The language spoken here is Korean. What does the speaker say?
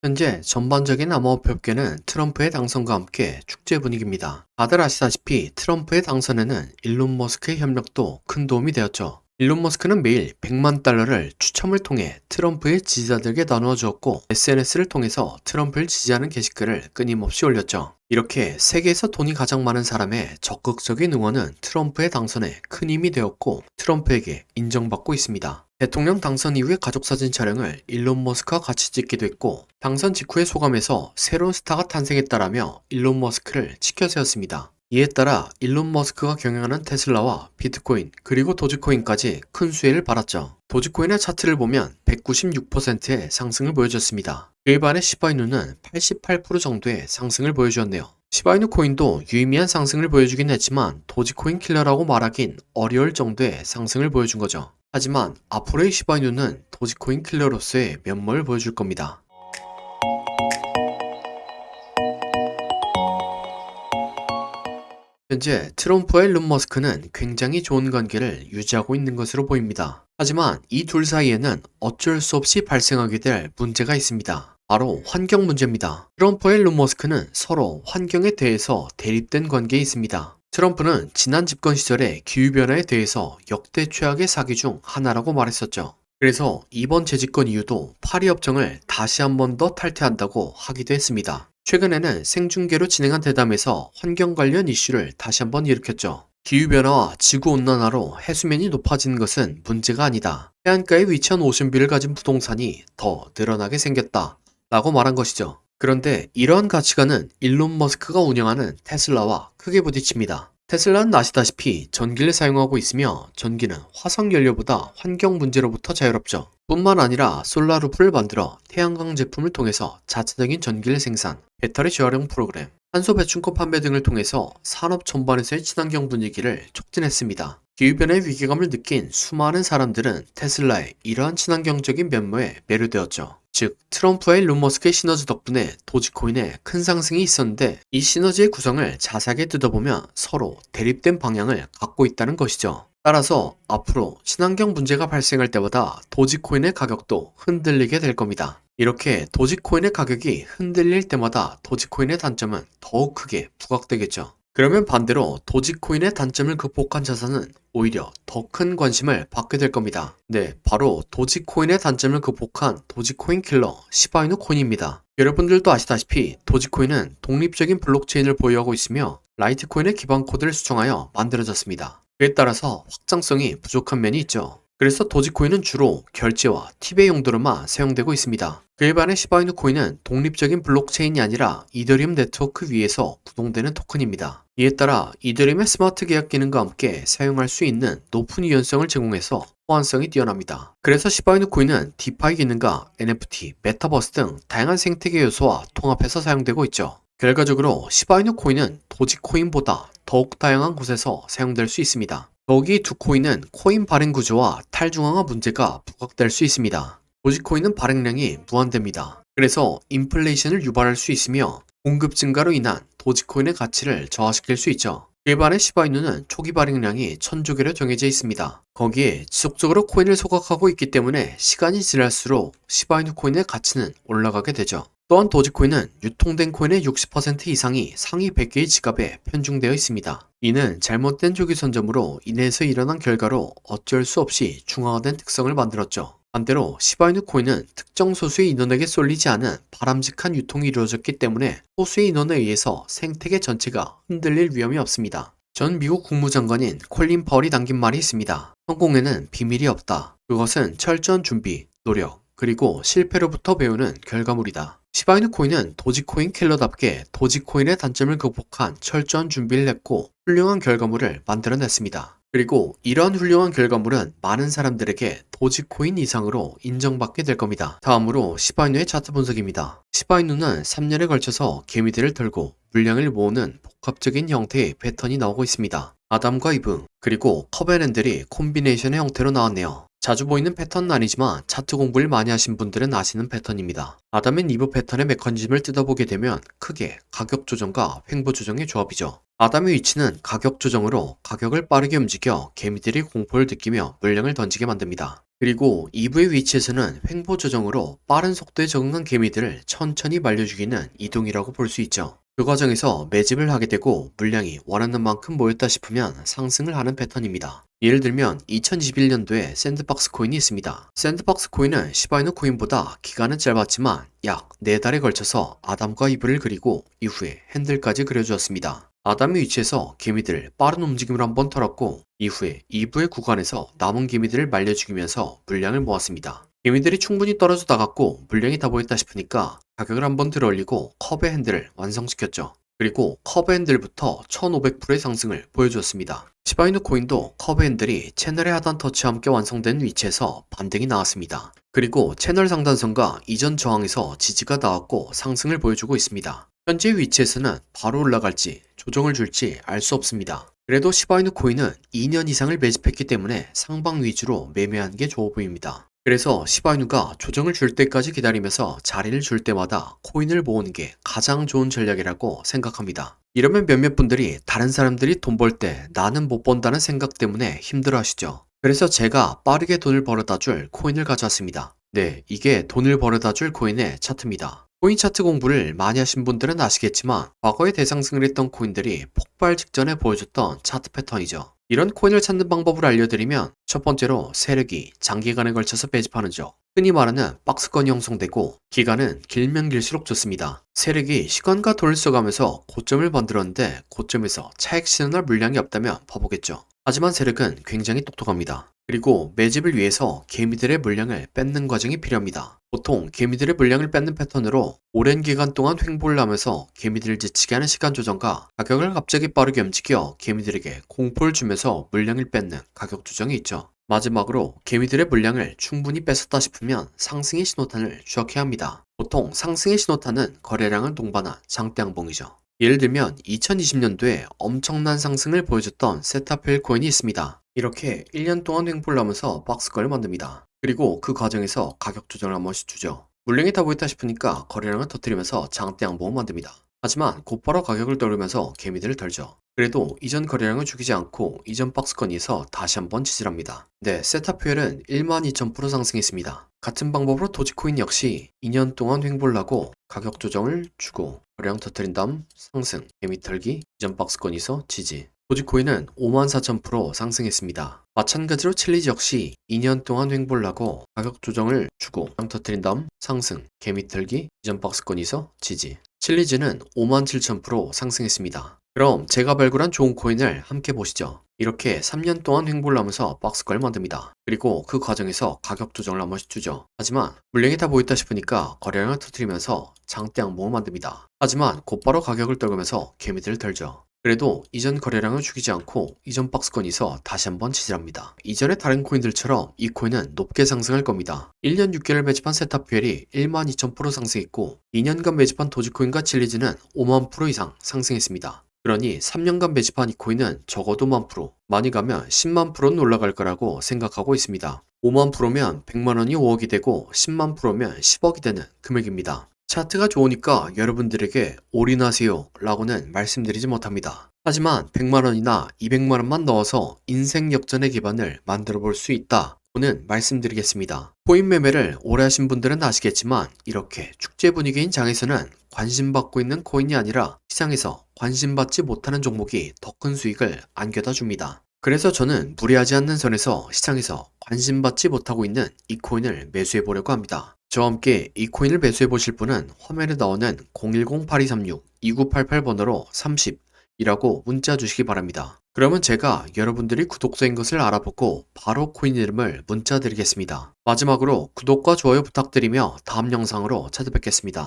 현재 전반적인 암호화폐업계는 트럼프의 당선과 함께 축제 분위기입니다. 다들 아시다시피 트럼프의 당선에는 일론 머스크의 협력도 큰 도움이 되었죠. 일론 머스크는 매일 100만 달러를 추첨을 통해 트럼프의 지지자들에게 나누어 주었고 SNS를 통해서 트럼프를 지지하는 게시글을 끊임없이 올렸죠. 이렇게 세계에서 돈이 가장 많은 사람의 적극적인 응원은 트럼프의 당선에 큰 힘이 되었고 트럼프에게 인정받고 있습니다. 대통령 당선 이후의 가족사진 촬영을 일론 머스크와 같이 찍기도 했고 당선 직후의 소감에서 새로운 스타가 탄생했다라며 일론 머스크를 치켜 세웠습니다. 이에 따라 일론 머스크가 경영하는 테슬라와 비트코인 그리고 도지코인까지 큰 수혜를 받았죠. 도지코인의 차트를 보면 196%의 상승을 보여줬습니다. 그에 반해 시바이누는 88% 정도의 상승을 보여주었네요. 시바이누 코인도 유의미한 상승을 보여주긴 했지만 도지코인 킬러라고 말하긴 어려울 정도의 상승을 보여준 거죠. 하지만 앞으로의 시바이누는 도지코인 킬러로서의 면모를 보여줄 겁니다. 현재 트럼프와 일론 머스크는 굉장히 좋은 관계를 유지하고 있는 것으로 보입니다. 하지만 이 둘 사이에는 어쩔 수 없이 발생하게 될 문제가 있습니다. 바로 환경 문제입니다. 트럼프와 일론 머스크는 서로 환경에 대해서 대립된 관계에 있습니다. 트럼프는 지난 집권 시절에 기후변화에 대해서 역대 최악의 사기 중 하나라고 말했었죠. 그래서 이번 재집권 이후도 파리 협정을 다시 한 번 더 탈퇴한다고 하기도 했습니다. 최근에는 생중계로 진행한 대담에서 환경 관련 이슈를 다시 한번 일으켰죠. 기후변화와 지구온난화로 해수면이 높아지는 것은 문제가 아니다. 해안가에 위치한 오션뷰를 가진 부동산이 더 늘어나게 생겼다. 라고 말한 것이죠. 그런데 이러한 가치관은 일론 머스크가 운영하는 테슬라와 크게 부딪힙니다. 테슬라는 아시다시피 전기를 사용하고 있으며 전기는 화석 연료보다 환경 문제로부터 자유롭죠. 뿐만 아니라 솔라루프를 만들어 태양광 제품을 통해서 자체적인 전기를 생산, 배터리 재활용 프로그램, 탄소 배출권 판매 등을 통해서 산업 전반에서의 친환경 분위기를 촉진했습니다. 기후변화의 위기감을 느낀 수많은 사람들은 테슬라의 이러한 친환경적인 면모에 매료되었죠. 즉, 트럼프와 일론 머스크의 시너지 덕분에 도지코인에 큰 상승이 있었는데 이 시너지의 구성을 자세하게 뜯어보면 서로 대립된 방향을 갖고 있다는 것이죠. 따라서 앞으로 친환경 문제가 발생할 때마다 도지코인의 가격도 흔들리게 될 겁니다. 이렇게 도지코인의 가격이 흔들릴 때마다 도지코인의 단점은 더욱 크게 부각되겠죠. 그러면 반대로 도지코인의 단점을 극복한 자산은 오히려 더 큰 관심을 받게 될 겁니다. 네, 바로 도지코인의 단점을 극복한 도지코인 킬러 시바이누 코인입니다. 여러분들도 아시다시피 도지코인은 독립적인 블록체인을 보유하고 있으며 라이트코인의 기반 코드를 수정하여 만들어졌습니다. 그에 따라서 확장성이 부족한 면이 있죠. 그래서 도지코인은 주로 결제와 팁의 용도로만 사용되고 있습니다. 그에 반해 시바이누 코인은 독립적인 블록체인이 아니라 이더리움 네트워크 위에서 구동되는 토큰입니다. 이에 따라 이더리움의 스마트 계약 기능과 함께 사용할 수 있는 높은 유연성을 제공해서 호환성이 뛰어납니다. 그래서 시바이누 코인은 디파이 기능과 NFT, 메타버스 등 다양한 생태계 요소와 통합해서 사용되고 있죠. 결과적으로 시바이누 코인은 도지코인보다 더욱 다양한 곳에서 사용될 수 있습니다. 더욱이 두 코인은 코인 발행 구조와 탈중앙화 문제가 부각될 수 있습니다. 도지코인은 발행량이 무한됩니다. 그래서 인플레이션을 유발할 수 있으며 공급 증가로 인한 도지코인의 가치를 저하시킬 수 있죠. 반해 시바이누는 초기 발행량이 천조 개로 정해져 있습니다. 거기에 지속적으로 코인을 소각하고 있기 때문에 시간이 지날수록 시바이누 코인의 가치는 올라가게 되죠. 또한 도지코인은 유통된 코인의 60% 이상이 상위 100개의 지갑에 편중되어 있습니다. 이는 잘못된 조기 선점으로 인해서 일어난 결과로 어쩔 수 없이 중앙화된 특성을 만들었죠. 반대로 시바이누 코인은 특정 소수의 인원에게 쏠리지 않은 바람직한 유통이 이루어졌기 때문에 소수의 인원에 의해서 생태계 전체가 흔들릴 위험이 없습니다. 전 미국 국무장관인 콜린 파월이 남긴 말이 있습니다. 성공에는 비밀이 없다. 그것은 철저한 준비, 노력, 그리고 실패로부터 배우는 결과물이다. 시바이누 코인은 도지코인 킬러답게 도지코인의 단점을 극복한 철저한 준비를 했고 훌륭한 결과물을 만들어냈습니다. 그리고 이러한 훌륭한 결과물은 많은 사람들에게 도지코인 이상으로 인정받게 될 겁니다. 다음으로 시바이누의 차트 분석입니다. 시바이누는 3년에 걸쳐서 개미들을 털고 물량을 모으는 복합적인 형태의 패턴이 나오고 있습니다. 아담과 이브, 그리고 커베넨들이 콤비네이션의 형태로 나왔네요. 자주 보이는 패턴은 아니지만 차트 공부를 많이 하신 분들은 아시는 패턴입니다. 아담 앤 이브 패턴의 메커니즘을 뜯어보게 되면 크게 가격 조정과 횡보 조정의 조합이죠. 아담의 위치는 가격 조정으로 가격을 빠르게 움직여 개미들이 공포를 느끼며 물량을 던지게 만듭니다. 그리고 2부의 위치에서는 횡보 조정으로 빠른 속도에 적응한 개미들을 천천히 말려 죽이는 이동이라고 볼 수 있죠. 그 과정에서 매집을 하게 되고 물량이 원하는 만큼 모였다 싶으면 상승을 하는 패턴입니다. 예를 들면 2021년도에 샌드박스 코인이 있습니다. 샌드박스 코인은 시바이누 코인보다 기간은 짧았지만 약 4달에 걸쳐서 아담과 이브를 그리고 이후에 핸들까지 그려주었습니다. 아담의 위치에서 개미들을 빠른 움직임으로 한번 털었고 이후에 2부의 구간에서 남은 개미들을 말려 죽이면서 물량을 모았습니다. 개미들이 충분히 떨어져 나갔고 물량이 다 보였다 싶으니까 가격을 한번 들어올리고 컵의 핸들을 완성시켰죠. 그리고 컵의 핸들부터 1500%의 상승을 보여주었습니다. 시바이누 코인도 컵의 핸들이 채널의 하단 터치와 함께 완성된 위치에서 반등이 나왔습니다. 그리고 채널 상단선과 이전 저항에서 지지가 나왔고 상승을 보여주고 있습니다. 현재 위치에서는 바로 올라갈지 조정을 줄지 알 수 없습니다. 그래도 시바이누 코인은 2년 이상을 매집했기 때문에 상방 위주로 매매하는 게 좋아 보입니다. 그래서 시바이누가 조정을 줄 때까지 기다리면서 자리를 줄 때마다 코인을 모으는 게 가장 좋은 전략이라고 생각합니다. 이러면 몇몇 분들이 다른 사람들이 돈 벌 때 나는 못 번다는 생각 때문에 힘들어 하시죠. 그래서 제가 빠르게 돈을 벌어다 줄 코인을 가져왔습니다. 네, 이게 돈을 벌어다 줄 코인의 차트입니다. 코인 차트 공부를 많이 하신 분들은 아시겠지만 과거에 대상승을 했던 코인들이 폭발 직전에 보여줬던 차트 패턴이죠. 이런 코인을 찾는 방법을 알려드리면 첫 번째로 세력이 장기간에 걸쳐서 매집하는 죠. 흔히 말하는 박스권이 형성되고 기간은 길면 길수록 좋습니다. 세력이 시간과 돈을 써가면서 고점을 만들었는데 고점에서 차익 실현할 물량이 없다면 바보겠죠. 하지만 세력은 굉장히 똑똑합니다. 그리고 매집을 위해서 개미들의 물량을 뺏는 과정이 필요합니다. 보통 개미들의 물량을 뺏는 패턴으로 오랜 기간 동안 횡보를 하면서 개미들을 지치게 하는 시간 조정과 가격을 갑자기 빠르게 움직여 개미들에게 공포를 주면서 물량을 뺏는 가격 조정이 있죠. 마지막으로 개미들의 물량을 충분히 뺏었다 싶으면 상승의 신호탄을 추적해야 합니다. 보통 상승의 신호탄은 거래량을 동반한 장대양봉이죠. 예를 들면 2020년도에 엄청난 상승을 보여줬던 세타펠 코인이 있습니다. 이렇게 1년 동안 횡보를 하면서 박스권을 만듭니다. 그리고 그 과정에서 가격 조정을 한 번씩 주죠. 물량이 다 보였다 싶으니까 거래량을 터뜨리면서 장대 양봉을 만듭니다. 하지만 곧바로 가격을 떨으면서 개미들을 덜죠. 그래도 이전 거래량을 죽이지 않고 이전 박스권에서 다시 한번 지지합니다. 네, 세타퓨엘은 12,000% 상승했습니다. 같은 방법으로 도지코인 역시 2년 동안 횡보를 하고 가격 조정을 주고 거래량 터뜨린 다음 상승, 개미 털기, 이전 박스권에서 지지. 도지코인은 54,000% 상승했습니다. 마찬가지로 칠리지 역시 2년 동안 횡보를 하고 가격 조정을 주고 량 터뜨린 다음 상승, 개미 털기, 이전 박스권에서 지지. 칠리즈는 57,000% 상승했습니다. 그럼 제가 발굴한 좋은 코인을 함께 보시죠. 이렇게 3년 동안 횡보를 하면서 박스걸 만듭니다. 그리고 그 과정에서 가격 조정을 한 번씩 주죠. 하지만 물량이 다 보였다 싶으니까 거래량을 터뜨리면서 장대 양봉을 만듭니다. 하지만 곧바로 가격을 떨구면서 개미들을 털죠. 그래도 이전 거래량을 죽이지 않고 이전 박스권에서 다시 한번 지지합니다. 이전의 다른 코인들처럼 이 코인은 높게 상승할 겁니다. 1년 6개월 매집한 세타퓨엘이 12,000% 상승했고 2년간 매집한 도지코인과 칠리즈는 5만 프로 이상 상승했습니다. 그러니 3년간 매집한 이 코인은 적어도 만 프로, 많이 가면 10만 프로는 올라갈 거라고 생각하고 있습니다. 5만 프로면 100만 원이 5억이 되고 10만 프로면 10억이 되는 금액입니다. 차트가 좋으니까 여러분들에게 올인하세요 라고는 말씀드리지 못합니다. 하지만 100만 원이나 200만 원만 넣어서 인생 역전의 기반을 만들어 볼 수 있다. 는 말씀드리겠습니다. 코인 매매를 오래 하신 분들은 아시겠지만 이렇게 축제 분위기인 장에서는 관심받고 있는 코인이 아니라 시장에서 관심받지 못하는 종목이 더 큰 수익을 안겨다 줍니다. 그래서 저는 무리하지 않는 선에서 시장에서 관심받지 못하고 있는 이 코인을 매수해 보려고 합니다. 저와 함께 이 코인을 매수해 보실 분은 화면에 나오는 010-8236-2988번호로 30이라고 문자 주시기 바랍니다. 그러면 제가 여러분들이 구독자인 것을 알아보고 바로 코인 이름을 문자 드리겠습니다. 마지막으로 구독과 좋아요 부탁드리며 다음 영상으로 찾아뵙겠습니다.